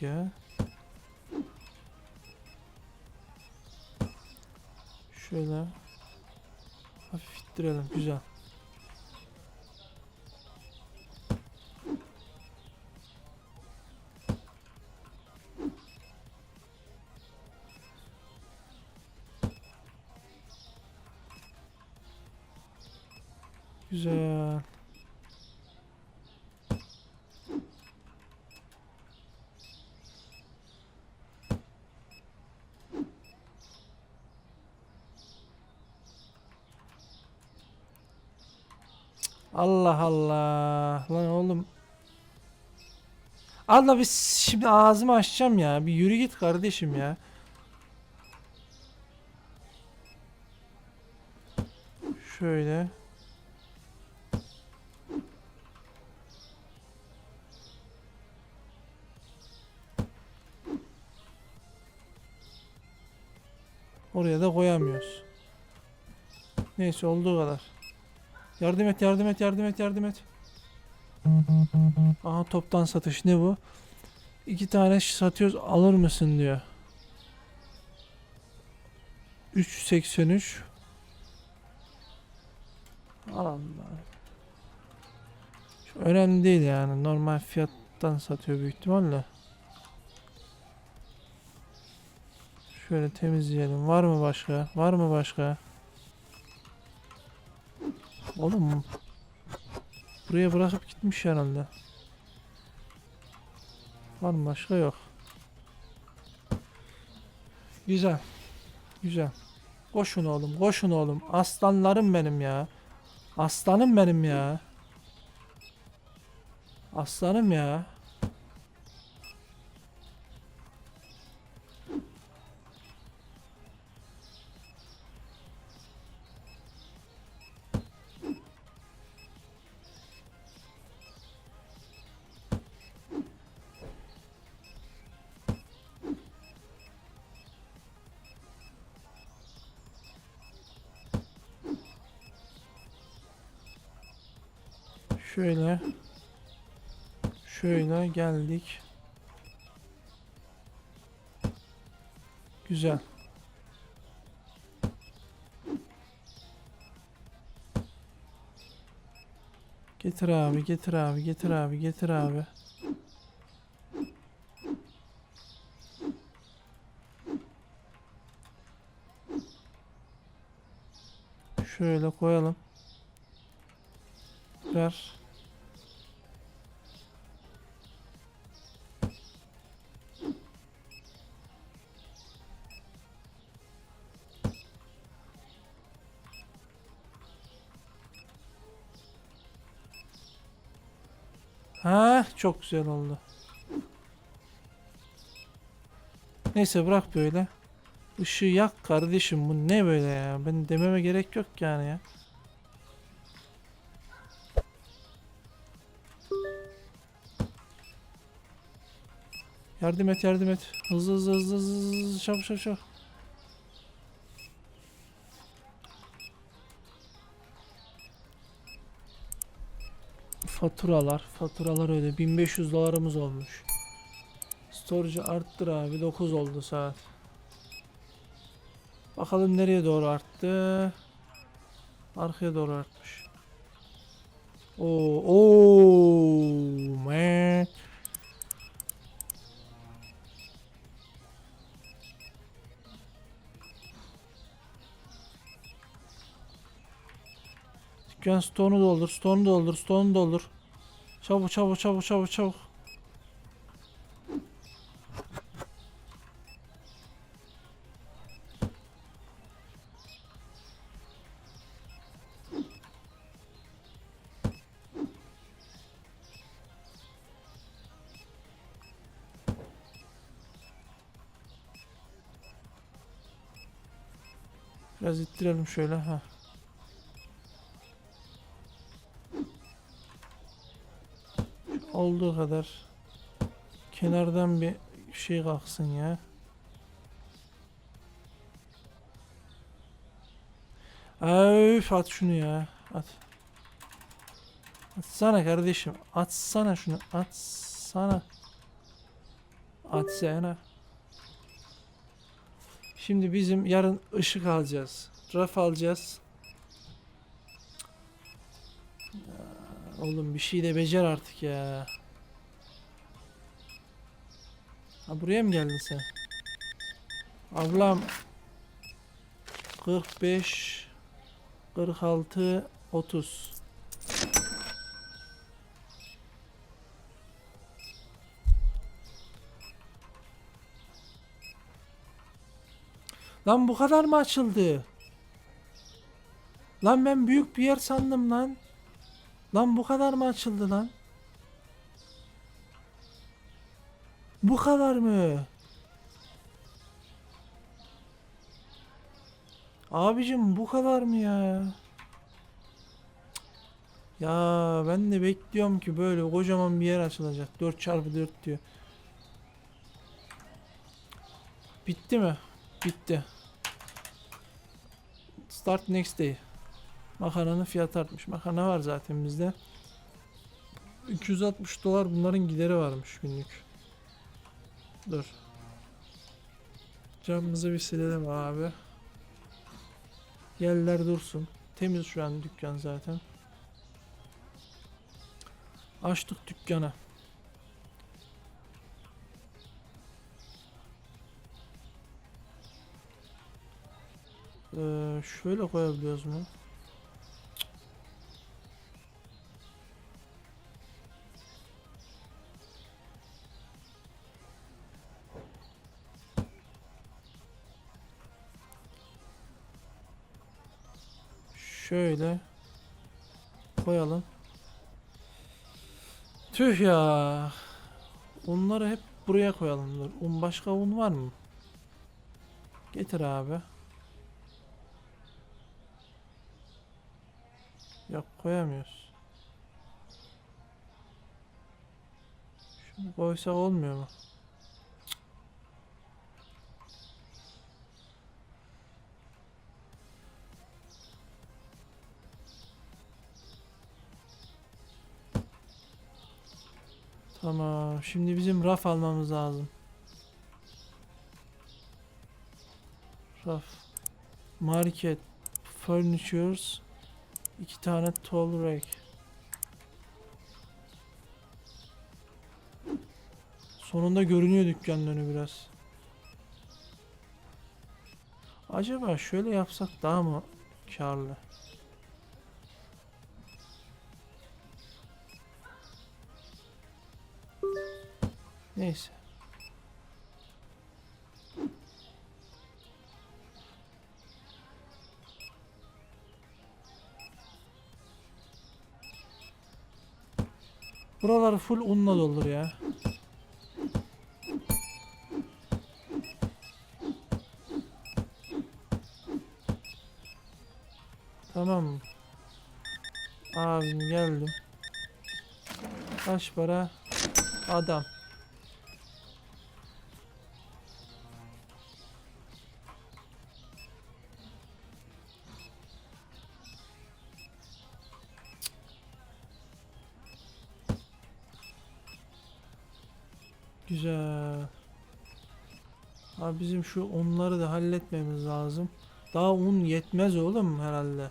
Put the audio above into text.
ya. Şöyle hafif ittirelim güzel. Güzel. Allah Allah. Lan oğlum. Allah biz şimdi ağzımı açacağım ya. Bir yürü git kardeşim ya. Şöyle. Oraya da koyamıyoruz. Neyse olduğu kadar. Yardım et, yardım et, yardım et, yardım et. Aha toptan satış ne bu? İki tane satıyoruz alır mısın diyor. 3.83 Allah. Şu önemli değil yani normal fiyattan satıyor büyük ihtimalle. Şöyle temizleyelim. Var mı başka? Var mı başka? Oğlum buraya bırakıp gitmiş herhalde. Var mı başka yok. Güzel. Güzel. Koşun oğlum, koşun oğlum. Aslanlarım benim ya. Aslanım benim ya. Aslanım ya. Şöyle. Şöyle geldik. Güzel. Getir abi, getir abi, getir abi, getir abi. Şöyle koyalım. Ver. Ha, çok güzel oldu. Neyse bırak böyle. Işığı yak kardeşim bu ne böyle ya? Ben dememe gerek yok yani ya. Yardım et yardım et. Hızlı hızlı hızlı hızlı çabuk çabuk çabuk. Faturalar, faturalar öyle 1500 dolarımız olmuş. Storage'ı arttır abi 9 oldu saat. Bakalım nereye doğru arttı. Arkaya doğru artmış. Oo, oo, Dükkan stone'u doldur, stone'u doldur, stone'u doldur. Çabuk çabuk çabuk çabuk çabuk. Biraz ittirelim şöyle ha. Olduğu kadar kenardan bir şey kalksın ya. Öf at şunu ya. At. Atsana kardeşim. Atsana şunu. Atsana. Atsana. Şimdi bizim yarın ışık alacağız. Raf alacağız. Oğlum bir şey de becer artık ya. Ha buraya mı geldin sen? Ablam 45 46 30 Lan bu kadar mı açıldı? Lan ben büyük bir yer sandım lan. Lan bu kadar mı açıldı lan? Bu kadar mı? Abicim bu kadar mı ya? Ya ben de bekliyorum ki böyle kocaman bir yer açılacak. 4x4 diyor. Bitti mi? Bitti. Start next day. Makarnanın fiyatı artmış. Makarna var zaten bizde. 260 dolar bunların gideri varmış günlük. Dur. Camımızı bir silelim abi. Yerler dursun. Temiz şu an dükkan zaten. Açtık dükkanı. Ee, şöyle koyabiliyoruz mu? Şöyle koyalım. Tüh ya. Unları hep buraya koyalım. Dur. Un başka un var mı? Getir abi. Yok koyamıyoruz. Şunu koysak olmuyor mu? Tamam. Şimdi bizim raf almamız lazım. Raf. Market. Furnitures. İki tane tall rack. Sonunda görünüyor dükkanın önü biraz. Acaba şöyle yapsak daha mı karlı? Neyse. Buraları full unla doldur ya. Tamam? Abim geldim. Kaç para? Adam. Güzel. Abi bizim şu unları da halletmemiz lazım. Daha un yetmez oğlum herhalde.